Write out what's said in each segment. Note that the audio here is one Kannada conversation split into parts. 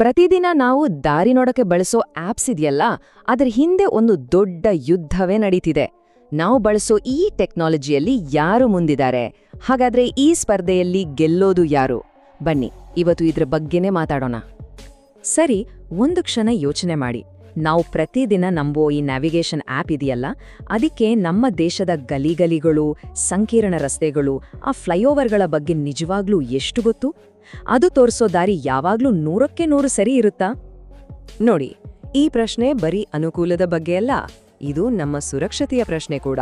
ಪ್ರತಿದಿನ ನಾವು ದಾರಿ ನೋಡಕ್ಕೆ ಬಳಸೋ ಆ್ಯಪ್ಸ್ ಇದೆಯಲ್ಲ, ಅದರ ಹಿಂದೆ ಒಂದು ದೊಡ್ಡ ಯುದ್ಧವೇ ನಡೀತಿದೆ. ನಾವು ಬಳಸೋ ಈ ಟೆಕ್ನಾಲಜಿಯಲ್ಲಿ ಯಾರು ಮುಂದಿದ್ದಾರೆ? ಹಾಗಾದ್ರೆ ಈ ಸ್ಪರ್ಧೆಯಲ್ಲಿ ಗೆಲ್ಲೋದು ಯಾರು? ಬನ್ನಿ, ಇವತ್ತು ಇದ್ರ ಬಗ್ಗೆನೇ ಮಾತಾಡೋಣ. ಸರಿ, ಒಂದು ಕ್ಷಣ ಯೋಚನೆ ಮಾಡಿ. ನಾವು ಪ್ರತಿದಿನ ನಂಬೋ ಈ ನ್ಯಾವಿಗೇಷನ್ ಆ್ಯಪ್ ಇದೆಯಲ್ಲ, ಅದಕ್ಕೆ ನಮ್ಮ ದೇಶದ ಗಲಿಗಲಿಗಳು, ಸಂಕೀರ್ಣ ರಸ್ತೆಗಳು, ಆ ಫ್ಲೈಓವರ್ಗಳ ಬಗ್ಗೆ ನಿಜವಾಗ್ಲೂ ಎಷ್ಟು ಗೊತ್ತು? ಅದು ತೋರಿಸೋ ದಾರಿ ಯಾವಾಗ್ಲೂ ನೂರಕ್ಕೆ ನೂರು ಸರಿ ಇರುತ್ತಾ? ನೋಡಿ, ಈ ಪ್ರಶ್ನೆ ಬರೀ ಅನುಕೂಲದ ಬಗ್ಗೆ ಅಲ್ಲ, ಇದು ನಮ್ಮ ಸುರಕ್ಷತೆಯ ಪ್ರಶ್ನೆ ಕೂಡ.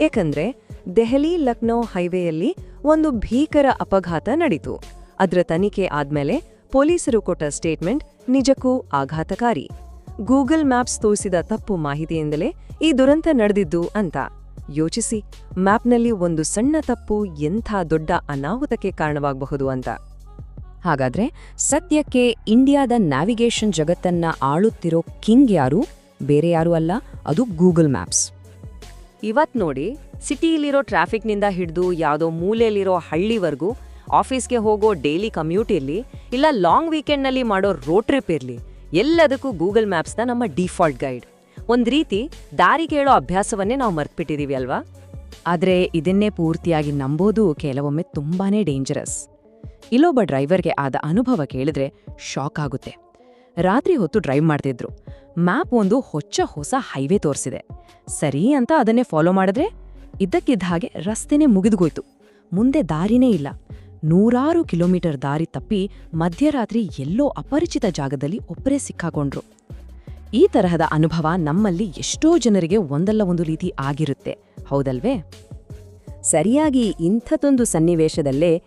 ಏಕಂದ್ರೆ, ದೆಹಲಿ ಲಕ್ನೋ ಹೈವೇಯಲ್ಲಿ ಒಂದು ಭೀಕರ ಅಪಘಾತ ನಡೀತು. ಅದರ ತನಿಖೆ ಆದ್ಮೇಲೆ ಪೊಲೀಸರು ಕೊಟ್ಟ ಸ್ಟೇಟ್ಮೆಂಟ್ ನಿಜಕ್ಕೂ ಆಘಾತಕಾರಿ. ಗೂಗಲ್ ಮ್ಯಾಪ್ಸ್ ತೋರಿಸಿದ ತಪ್ಪು ಮಾಹಿತಿಯಿಂದಲೇ ಈ ದುರಂತ ನಡೆದಿದ್ದು ಅಂತ. ಯೋಚಿಸಿ, ಮ್ಯಾಪ್ನಲ್ಲಿ ಒಂದು ಸಣ್ಣ ತಪ್ಪು ಎಂಥ ದೊಡ್ಡ ಅನಾಹುತಕ್ಕೆ ಕಾರಣವಾಗಬಹುದು ಅಂತ. ಹಾಗಾದ್ರೆ ಸದ್ಯಕ್ಕೆ ಇಂಡಿಯಾದ ನ್ಯಾವಿಗೇಷನ್ ಜಗತ್ತನ್ನ ಆಳುತ್ತಿರೋ ಕಿಂಗ್ ಯಾರು? ಬೇರೆ ಯಾರು ಅಲ್ಲ, ಅದು ಗೂಗಲ್ ಮ್ಯಾಪ್ಸ್. ಇವತ್ ನೋಡಿ ಸಿಟಿಲಿರೋ ಟ್ರಾಫಿಕ್ನಿಂದ ಹಿಡಿದು ಯಾವುದೋ ಮೂಲೆಯಲ್ಲಿರೋ ಹಳ್ಳಿವರೆಗೂ ಆಫೀಸ್ಗೆ ಹೋಗೋ ಡೈಲಿ ಕಮ್ಯೂಟ್ ಇರಲಿ, ಇಲ್ಲ ಲಾಂಗ್ ವೀಕೆಂಡ್ನಲ್ಲಿ ಮಾಡೋ ರೋಡ್ ಟ್ರಿಪ್ ಇರಲಿ, ಎಲ್ಲದಕ್ಕೂ ಗೂಗಲ್ ಮ್ಯಾಪ್ಸ್ನ ನಮ್ಮ ಡಿಫಾಲ್ಟ್ ಗೈಡ್. ಒಂದು ರೀತಿ ದಾರಿ ಕೇಳೋ ಅಭ್ಯಾಸವನ್ನೇ ನಾವು ಮರ್ತುಬಿಟ್ಟಿದ್ದೀವಿ ಅಲ್ವಾ? ಆದರೆ ಇದನ್ನೇ ಪೂರ್ತಿಯಾಗಿ ನಂಬೋದು ಕೆಲವೊಮ್ಮೆ ತುಂಬಾನೇ ಡೇಂಜರಸ್ ಇಲ್ಲೊಬ್ಬ ಡ್ರೈವರ್ಗೆ ಆದ ಅನುಭವ ಕೇಳಿದ್ರೆ ಶಾಕ್ ಆಗುತ್ತೆ. ರಾತ್ರಿ ಹೊತ್ತು ಡ್ರೈವ್ ಮಾಡ್ತಿದ್ರು. ಮ್ಯಾಪ್ ಒಂದು ಹೊಚ್ಚ ಹೊಸ ಹೈವೇ ತೋರಿಸಿದೆ. ಸರಿ ಅಂತ ಅದನ್ನೇ ಫಾಲೋ ಮಾಡಿದ್ರೆ ಇದ್ದಕ್ಕಿದ್ದ ಹಾಗೆ ರಸ್ತೆನೇ ಮುಗಿದುಗೋಯ್ತು. ಮುಂದೆ ದಾರಿನೇ ಇಲ್ಲ. ನೂರಾರು ಕಿಲೋಮೀಟರ್ ದಾರಿ ತಪ್ಪಿ ಮಧ್ಯರಾತ್ರಿ ಎಲ್ಲೋ ಅಪರಿಚಿತ ಜಾಗದಲ್ಲಿ ಒಬ್ಬರೇ ಸಿಕ್ಕಾಕೊಂಡ್ರು. ಈ ತರಹದ ಅನುಭವ ನಮ್ಮಲ್ಲಿ ಎಷ್ಟೋ ಜನರಿಗೆ ಒಂದಲ್ಲ ಒಂದು ರೀತಿ ಆಗಿರುತ್ತೆ. ಹೌದಲ್ವೇ? ಸರಿಯಾಗಿ ಇಂಥದೊಂದು ಸನ್ನಿವೇಶದಲ್ಲೇ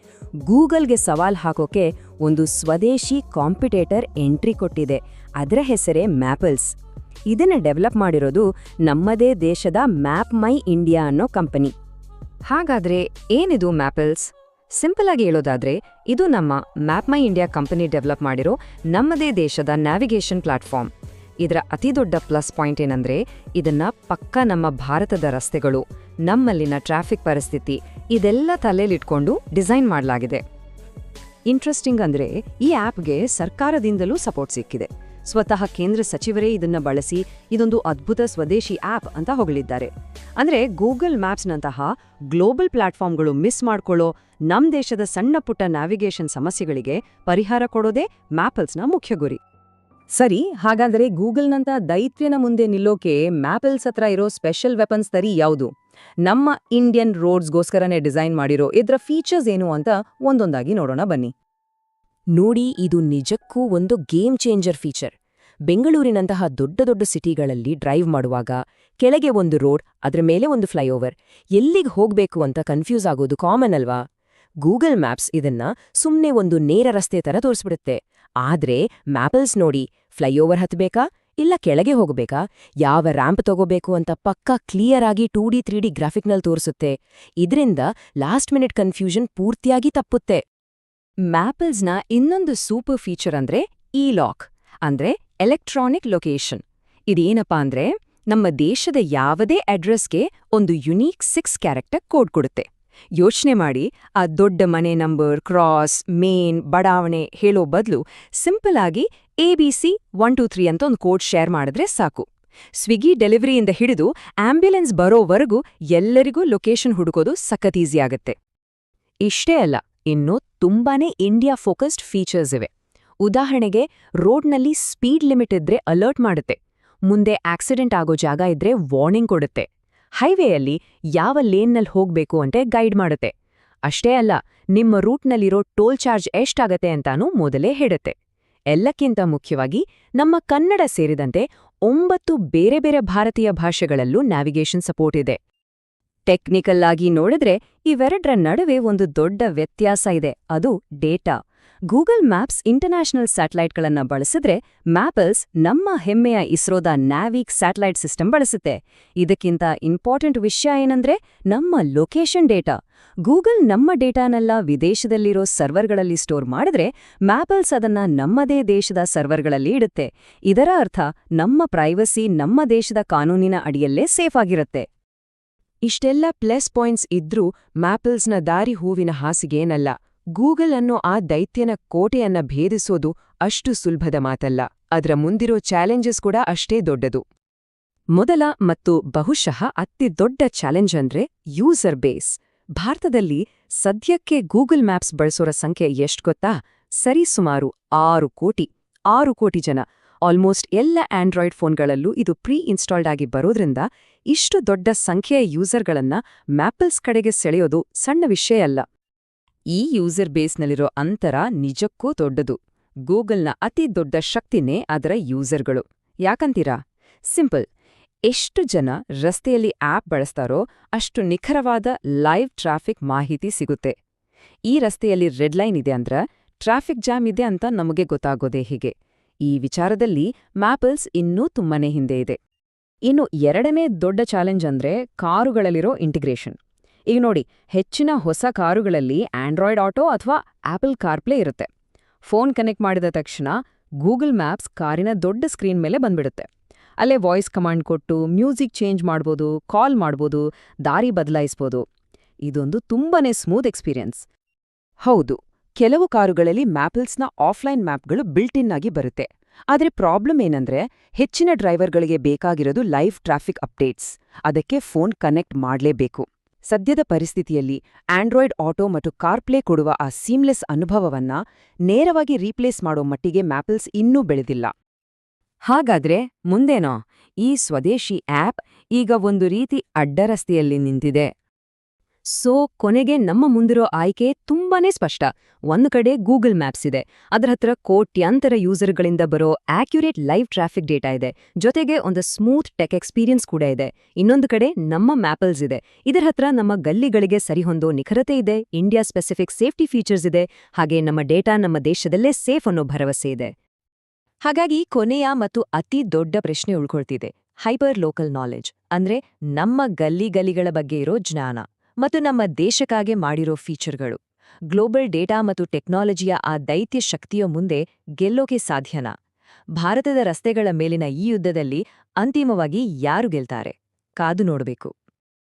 ಗೂಗಲ್ಗೆ ಸವಾಲ್ ಹಾಕೋಕೆ ಒಂದು ಸ್ವದೇಶಿ ಕಾಂಪಿಟೇಟರ್ ಎಂಟ್ರಿ ಕೊಟ್ಟಿದೆ. ಅದರ ಹೆಸರೇ ಮ್ಯಾಪಲ್ಸ್. ಇದನ್ನು ಡೆವಲಪ್ ಮಾಡಿರೋದು ನಮ್ಮದೇ ದೇಶದ ಮ್ಯಾಪ್ ಮೈ ಇಂಡಿಯಾ ಅನ್ನೋ ಕಂಪನಿ. ಹಾಗಾದ್ರೆ ಏನಿದು ಮ್ಯಾಪಲ್ಸ್? ಸಿಂಪಲ್ ಆಗಿ ಹೇಳೋದಾದ್ರೆ, ಇದು ನಮ್ಮ Map My India company develop ಮಾಡಿರೋ ನಮ್ಮದೇ ದೇಶದ ನ್ಯಾವಿಗೇಷನ್ ಪ್ಲಾಟ್ಫಾರ್ಮ್. ಇದರ ಅತಿದೊಡ್ಡ ಪ್ಲಸ್ ಪಾಯಿಂಟ್ ಏನಂದ್ರೆ ಇದನ್ನ ಪಕ್ಕ ನಮ್ಮ ಭಾರತದ ರಸ್ತೆಗಳು, ನಮ್ಮಲ್ಲಿನ ಟ್ರಾಫಿಕ್ ಪರಿಸ್ಥಿತಿ, ಇದೆಲ್ಲ ತಲೆಯಲ್ಲಿಟ್ಕೊಂಡು ಡಿಸೈನ್ ಮಾಡಲಾಗಿದೆ. ಇಂಟ್ರೆಸ್ಟಿಂಗ್ ಅಂದ್ರೆ ಈ ಆ್ಯಪ್ಗೆ ಸರ್ಕಾರದಿಂದಲೂ ಸಪೋರ್ಟ್ ಸಿಕ್ಕಿದೆ. ಸ್ವತಃ ಕೇಂದ್ರ ಸಚಿವರೇ ಇದನ್ನ ಬಳಸಿ ಇದೊಂದು ಅದ್ಭುತ ಸ್ವದೇಶಿ ಆ್ಯಪ್ ಅಂತ ಹೊಗಳಿದ್ದಾರೆ. ಅಂದ್ರೆ ಗೂಗಲ್ ಮ್ಯಾಪ್ಸ್ನಂತಹ ಗ್ಲೋಬಲ್ ಪ್ಲಾಟ್ಫಾರ್ಮ್ಗಳು ಮಿಸ್ ಮಾಡ್ಕೊಳ್ಳೋ ನಮ್ಮ ದೇಶದ ಸಣ್ಣ ಪುಟ್ಟ ನ್ಯಾವಿಗೇಷನ್ ಸಮಸ್ಯೆಗಳಿಗೆ ಪರಿಹಾರ ಕೊಡೋದೇ ಮ್ಯಾಪಲ್ಸ್ನ ಮುಖ್ಯ ಗುರಿ. ಸರಿ, ಹಾಗಾದರೆ ಗೂಗಲ್ನಂಥ ದೈತ್ಯನ ಮುಂದೆ ನಿಲ್ಲೋಕೆ ಮ್ಯಾಪಲ್ಸ್ ಹತ್ರ ಇರೋ ಸ್ಪೆಷಲ್ ವೆಪನ್ಸ್ ತರಿ ಯಾವುದು? ನಮ್ಮ ಇಂಡಿಯನ್ ರೋಡ್ಸ್ಗೋಸ್ಕರನೇ ಡಿಸೈನ್ ಮಾಡಿರೋ ಇದರ ಫೀಚರ್ಸ್ ಏನು ಅಂತ ಒಂದೊಂದಾಗಿ ನೋಡೋಣ ಬನ್ನಿ. ನೋಡಿ, ಇದು ನಿಜಕ್ಕೂ ಒಂದು ಗೇಮ್ ಚೇಂಜರ್ ಫೀಚರ್. ಬೆಂಗಳೂರಿನಂತಹ ದೊಡ್ಡ ದೊಡ್ಡ ಸಿಟಿಗಳಲ್ಲಿ ಡ್ರೈವ್ ಮಾಡುವಾಗ ಕೆಳಗೆ ಒಂದು ರೋಡ್, ಅದರ ಮೇಲೆ ಒಂದು ಫ್ಲೈಓವರ್. ಎಲ್ಲಿಗೆ ಹೋಗ್ಬೇಕು ಅಂತ ಕನ್ಫ್ಯೂಸ್ ಆಗೋದು ಕಾಮನ್ ಅಲ್ವಾ? ಗೂಗಲ್ ಮ್ಯಾಪ್ಸ್ ಇದನ್ನ ಸುಮ್ಮನೆ ಒಂದು ನೇರ ರಸ್ತೆ ಥರ ತೋರಿಸ್ಬಿಡುತ್ತೆ. ಆದ್ರೆ ಮ್ಯಾಪಲ್ಸ್ ನೋಡಿ ಫ್ಲೈಓವರ್ ಹತ್ಬೇಕಾ ಇಲ್ಲ ಕೆಳಗೆ ಹೋಗಬೇಕಾ? ಯಾವ ರ್ಯಾಂಪ್ ತಗೋಬೇಕು ಅಂತ ಪಕ್ಕಾ ಕ್ಲಿಯರ್ ಆಗಿ ಟೂ ಡಿ, ತ್ರೀ ಡಿ ಗ್ರಾಫಿಕ್ನಲ್ಲಿ ತೋರಿಸುತ್ತೆ. ಇದರಿಂದ ಲಾಸ್ಟ್ ಮಿನಿಟ್ ಕನ್ಫ್ಯೂಷನ್ ಪೂರ್ತಿಯಾಗಿ ತಪ್ಪುತ್ತೆ. ಮ್ಯಾಪಲ್ಸ್ನ ಇನ್ನೊಂದು ಸೂಪರ್ ಫೀಚರ್ ಅಂದ್ರೆ ಇ ಲಾಕ್ ಅಂದ್ರೆ ಎಲೆಕ್ಟ್ರಾನಿಕ್ ಲೊಕೇಶನ್ ಇದೇನಪ್ಪಾ ಅಂದ್ರೆ ನಮ್ಮ ದೇಶದ ಯಾವುದೇ ಅಡ್ರೆಸ್ಗೆ ಒಂದು ಯುನೀಕ್ ಸಿಕ್ಸ್ ಕ್ಯಾರೆಕ್ಟರ್ ಕೋಡ್ ಕೊಡುತ್ತೆ. ಯೋಚನೆ ಮಾಡಿ, ಆ ದೊಡ್ಡ ಮನೆ ನಂಬರ್, ಕ್ರಾಸ್, ಮೇನ್, ಬಡಾವಣೆ ಹೇಳೋ ಬದಲು ಸಿಂಪಲ್ ಆಗಿ A B C one two three ಅಂತ ಒಂದು ಕೋಡ್ ಶೇರ್ ಮಾಡಿದ್ರೆ ಸಾಕು. ಸ್ವಿಗ್ಗಿ ಡೆಲಿವರಿಯಿಂದ ಹಿಡಿದು ಆಂಬ್ಯುಲೆನ್ಸ್ ಬರೋವರೆಗೂ ಎಲ್ಲರಿಗೂ ಲೊಕೇಶನ್ ಹುಡುಕೋದು ಸಖತ್ ಈಸಿ ಆಗುತ್ತೆ. ಇಷ್ಟೇ ಅಲ್ಲ, ಇನ್ನು ತುಂಬಾನೇ ಇಂಡಿಯಾ ಫೋಕಸ್ಡ್ ಫೀಚರ್ಸ್ ಇವೆ. ಉದಾಹರಣೆಗೆ, ರೋಡ್ನಲ್ಲಿ ಸ್ಪೀಡ್ ಲಿಮಿಟ್ ಇದ್ರೆ ಅಲರ್ಟ್ ಮಾಡುತ್ತೆ. ಮುಂದೆ ಆಕ್ಸಿಡೆಂಟ್ ಆಗೋ ಜಾಗ ಇದ್ರೆ ವಾರ್ನಿಂಗ್ ಕೊಡುತ್ತೆ. ಹೈವೇಯಲ್ಲಿ ಯಾವ ಲೇನ್ನಲ್ಲಿ ಹೋಗ್ಬೇಕು ಅಂತ ಗೈಡ್ ಮಾಡುತ್ತೆ. ಅಷ್ಟೇ ಅಲ್ಲ, ನಿಮ್ಮ ರೂಟ್ನಲ್ಲಿರೋ ಟೋಲ್ ಚಾರ್ಜ್ ಎಷ್ಟಾಗತ್ತೆ ಅಂತಾನೂ ಮೊದಲೇ ಹೇಳುತ್ತೆ. ಎಲ್ಲಕ್ಕಿಂತ ಮುಖ್ಯವಾಗಿ, ನಮ್ಮ ಕನ್ನಡ ಸೇರಿದಂತೆ ಒಂಬತ್ತು ಬೇರೆ ಬೇರೆ ಭಾರತೀಯ ಭಾಷೆಗಳಲ್ಲೂ ನ್ಯಾವಿಗೇಷನ್ ಸಪೋರ್ಟ್ ಇದೆ. ಟೆಕ್ನಿಕಲ್ ಆಗಿ ನೋಡಿದ್ರೆ ಇವೆರಡರ ನಡುವೆ ಒಂದು ದೊಡ್ಡ ವ್ಯತ್ಯಾಸ ಇದೆ, ಅದು ಡೇಟಾ. ಗೂಗಲ್ ಮ್ಯಾಪ್ಸ್ ಇಂಟರ್ನ್ಯಾಷನಲ್ ಸ್ಯಾಟಲೈಟ್ಗಳನ್ನು ಬಳಸಿದ್ರೆ ಮ್ಯಾಪಲ್ಸ್ ನಮ್ಮ ಹೆಮ್ಮೆಯ ಇಸ್ರೋದ ನ್ಯಾವಿಕ್ ಸ್ಯಾಟಲೈಟ್ ಸಿಸ್ಟಮ್ ಬಳಸುತ್ತೆ. ಇದಕ್ಕಿಂತ ಇಂಪಾರ್ಟೆಂಟ್ ವಿಷಯ ಏನಂದ್ರೆ ನಮ್ಮ ಲೊಕೇಶನ್ ಡೇಟಾ. ಗೂಗಲ್ ನಮ್ಮ ಡೇಟಾನೆಲ್ಲ ವಿದೇಶದಲ್ಲಿರೋ ಸರ್ವರ್ಗಳಲ್ಲಿ ಸ್ಟೋರ್ ಮಾಡಿದ್ರೆ ಮ್ಯಾಪಲ್ಸ್ ಅದನ್ನ ನಮ್ಮದೇ ದೇಶದ ಸರ್ವರ್ಗಳಲ್ಲಿ ಇಡುತ್ತೆ. ಇದರ ಅರ್ಥ ನಮ್ಮ ಪ್ರೈವಸಿ ನಮ್ಮ ದೇಶದ ಕಾನೂನಿನ ಅಡಿಯಲ್ಲೇ ಸೇಫ್ ಆಗಿರುತ್ತೆ. ಇಷ್ಟೆಲ್ಲ ಪ್ಲಸ್ ಪಾಯಿಂಟ್ಸ್ ಇದ್ರೂ ಮ್ಯಾಪಲ್ಸ್ನ ದಾರಿ ಹೂವಿನ ಹಾಸಿಗೇನಲ್ಲ ಗೂಗಲ್ ಅನ್ನೋ ಆ ದೈತ್ಯನ ಕೋಟೆಯನ್ನ ಭೇದಿಸೋದು ಅಷ್ಟು ಸುಲಭದ ಮಾತಲ್ಲ. ಅದರ ಮುಂದಿರೋ ಚಾಲೆಂಜಸ್ ಕೂಡ ಅಷ್ಟೇ ದೊಡ್ಡದು. ಮೊದಲ ಮತ್ತು ಬಹುಶಃ ಅತಿ ದೊಡ್ಡ ಚಾಲೆಂಜ್ ಅಂದ್ರೆ ಯೂಸರ್ ಬೇಸ್. ಭಾರತದಲ್ಲಿ ಸದ್ಯಕ್ಕೆ ಗೂಗಲ್ ಮ್ಯಾಪ್ಸ್ ಬಳಸೋರ ಸಂಖ್ಯೆ ಎಷ್ಟ್ ಗೊತ್ತಾ? ಸರಿಸುಮಾರು ಆರು ಕೋಟಿ. ಆರು ಕೋಟಿ ಜನ. ಆಲ್ಮೋಸ್ಟ್ ಎಲ್ಲ ಆಂಡ್ರಾಯ್ಡ್ ಫೋನ್ಗಳಲ್ಲೂ ಇದು ಪ್ರೀ ಇನ್ಸ್ಟಾಲ್ಡ್ ಆಗಿ ಬರೋದ್ರಿಂದ ಇಷ್ಟು ದೊಡ್ಡ ಸಂಖ್ಯೆಯ ಯೂಸರ್ಗಳನ್ನ ಮ್ಯಾಪಲ್ಸ್ ಕಡೆಗೆ ಸೆಳೆಯೋದು ಸಣ್ಣ ವಿಷಯ ಅಲ್ಲ. ಈ ಯೂಸರ್ ಬೇಸ್ನಲ್ಲಿರೋ ಅಂತರ ನಿಜಕ್ಕೂ ದೊಡ್ಡದು. ಗೂಗಲ್ನ ಅತಿ ದೊಡ್ಡ ಶಕ್ತಿನೇ ಅದರ ಯೂಸರ್ಗಳು. ಯಾಕಂತೀರಾ? ಸಿಂಪಲ್. ಎಷ್ಟು ಜನ ರಸ್ತೆಯಲ್ಲಿ ಆಪ್ ಬಳಸ್ತಾರೋ ಅಷ್ಟು ನಿಖರವಾದ ಲೈವ್ ಟ್ರಾಫಿಕ್ ಮಾಹಿತಿ ಸಿಗುತ್ತೆ. ಈ ರಸ್ತೆಯಲ್ಲಿ ರೆಡ್ ಲೈನ್ ಇದೆ ಅಂದ್ರ ಟ್ರಾಫಿಕ್ ಜಾಮ್ ಇದೆ ಅಂತ ನಮಗೆ ಗೊತ್ತಾಗೋದೇ ಹೀಗೆ. ಈ ವಿಚಾರದಲ್ಲಿ ಮ್ಯಾಪಲ್ಸ್ ಇನ್ನೂ ತುಂಬನೇ ಹಿಂದೆ ಇದೆ. ಇನ್ನು ಎರಡನೇ ದೊಡ್ಡ ಚಾಲೆಂಜ್ ಅಂದ್ರೆ ಕಾರುಗಳಲ್ಲಿರೋ ಇಂಟಿಗ್ರೇಷನ್. ಈಗ ನೋಡಿ, ಹೆಚ್ಚಿನ ಹೊಸ ಕಾರುಗಳಲ್ಲಿ ಆಂಡ್ರಾಯ್ಡ್ ಆಟೋ ಅಥವಾ ಆಪಲ್ ಕಾರ್ಪ್ಲೇ ಇರುತ್ತೆ. ಫೋನ್ ಕನೆಕ್ಟ್ ಮಾಡಿದ ತಕ್ಷಣ ಗೂಗಲ್ ಮ್ಯಾಪ್ಸ್ ಕಾರಿನ ದೊಡ್ಡ ಸ್ಕ್ರೀನ್ ಮೇಲೆ ಬಂದ್ಬಿಡುತ್ತೆ. ಅಲ್ಲೇ ವಾಯ್ಸ್ ಕಮಾಂಡ್ ಕೊಟ್ಟು ಮ್ಯೂಸಿಕ್ ಚೇಂಜ್ ಮಾಡ್ಬೋದು ಕಾಲ್ ಮಾಡ್ಬೋದು, ದಾರಿ ಬದಲಾಯಿಸ್ಬೋದು. ಇದೊಂದು ತುಂಬಾನೇ ಸ್ಮೂತ್ ಎಕ್ಸ್ಪೀರಿಯನ್ಸ್ ಹೌದು, ಕೆಲವು ಕಾರುಗಳಲ್ಲಿ ಮ್ಯಾಪಲ್ಸ್ನ ಆಫ್ಲೈನ್ ಮ್ಯಾಪ್ಗಳು ಬಿಲ್ಟ್ ಇನ್ ಆಗಿ ಬರುತ್ತೆ. ಆದರೆ ಪ್ರಾಬ್ಲಮ್ ಏನಂದ್ರೆ, ಹೆಚ್ಚಿನ ಡ್ರೈವರ್ಗಳಿಗೆ ಬೇಕಾಗಿರೋದು ಲೈವ್ ಟ್ರಾಫಿಕ್ ಅಪ್ಡೇಟ್ಸ್ ಅದಕ್ಕೆ ಫೋನ್ ಕನೆಕ್ಟ್ ಮಾಡ್ಲೇಬೇಕು. ಸದ್ಯದ ಪರಿಸ್ಥಿತಿಯಲ್ಲಿ ಆಂಡ್ರಾಯ್ಡ್ ಆಟೋ ಮತ್ತು ಕಾರ್ಪ್ಲೇ ಕೊಡುವ ಆ ಸೀಮ್ಲೆಸ್ ಅನುಭವವನ್ನ ನೇರವಾಗಿ ರೀಪ್ಲೇಸ್ ಮಾಡೋ ಮಟ್ಟಿಗೆ ಮ್ಯಾಪಲ್ಸ್ ಇನ್ನೂ ಬೆಳೆದಿಲ್ಲ. ಹಾಗಾದ್ರೆ ಮುಂದೇನೋ? ಈ ಸ್ವದೇಶಿ ಆಪ್ ಈಗ ಒಂದು ರೀತಿ ಅಡ್ಡರಸ್ತೆಯಲ್ಲಿ ನಿಂತಿದೆ. ಸೊ, ಕೊನೆಗೆ ನಮ್ಮ ಮುಂದಿರೋ ಆಯ್ಕೆ ತುಂಬಾನೇ ಸ್ಪಷ್ಟ. ಒಂದು ಕಡೆ ಗೂಗಲ್ ಮ್ಯಾಪ್ಸ್ ಇದೆ. ಅದರ ಹತ್ರ ಕೋಟ್ಯಾಂತರ ಯೂಸರ್ಗಳಿಂದ ಬರೋ ಆಕ್ಯುರೇಟ್ ಲೈವ್ ಟ್ರಾಫಿಕ್ ಡೇಟಾ ಇದೆ. ಜೊತೆಗೆ ಒಂದು ಸ್ಮೂತ್ ಟೆಕ್ ಎಕ್ಸ್ಪೀರಿಯನ್ಸ್ ಕೂಡ ಇದೆ. ಇನ್ನೊಂದು ಕಡೆ ನಮ್ಮ ಮ್ಯಾಪಲ್ಸ್ ಇದೆ. ಇದರ ಹತ್ರ ನಮ್ಮ ಗಲ್ಲಿಗಳಿಗೆ ಸರಿಹೊಂದೋ ನಿಖರತೆ ಇದೆ. ಇಂಡಿಯಾ ಸ್ಪೆಸಿಫಿಕ್ ಸೇಫ್ಟಿ ಫೀಚರ್ಸ್ ಇದೆ. ಹಾಗೆ ನಮ್ಮ ಡೇಟಾ ನಮ್ಮ ದೇಶದಲ್ಲೇ ಸೇಫ್ ಅನ್ನೋ ಭರವಸೆ ಇದೆ. ಹಾಗಾಗಿ ಕೊನೆಯ ಮತ್ತು ಅತಿ ದೊಡ್ಡ ಪ್ರಶ್ನೆ ಉಳ್ಕೊಳ್ತಿದೆ. ಹೈಪರ್ ಲೋಕಲ್ ನಾಲೆಜ್ ಅಂದ್ರೆ ನಮ್ಮ ಗಲ್ಲಿ ಗಲಿಗಳ ಬಗ್ಗೆ ಇರೋ ಜ್ಞಾನ. ಮತ್ತು ನಮ್ಮ ದೇಶಕ್ಕಾಗೆ ಮಾಡಿರೋ ಫೀಚರ್ಗಳು. ಗ್ಲೋಬಲ್ ಡೇಟಾ ಮತ್ತು ಟೆಕ್ನಾಲಜಿಯ ಆ ದೈತ್ಯ ಶಕ್ತಿಯ ಮುಂದೆ ಗೆಲ್ಲೋಕೆ ಸಾಧ್ಯನಾ? ಭಾರತದ ರಸ್ತೆಗಳ ಮೇಲಿನ ಈ ಯುದ್ಧದಲ್ಲಿ ಅಂತಿಮವಾಗಿ ಯಾರು ಗೆಲ್ತಾರೆ? ಕಾದು ನೋಡಬೇಕು.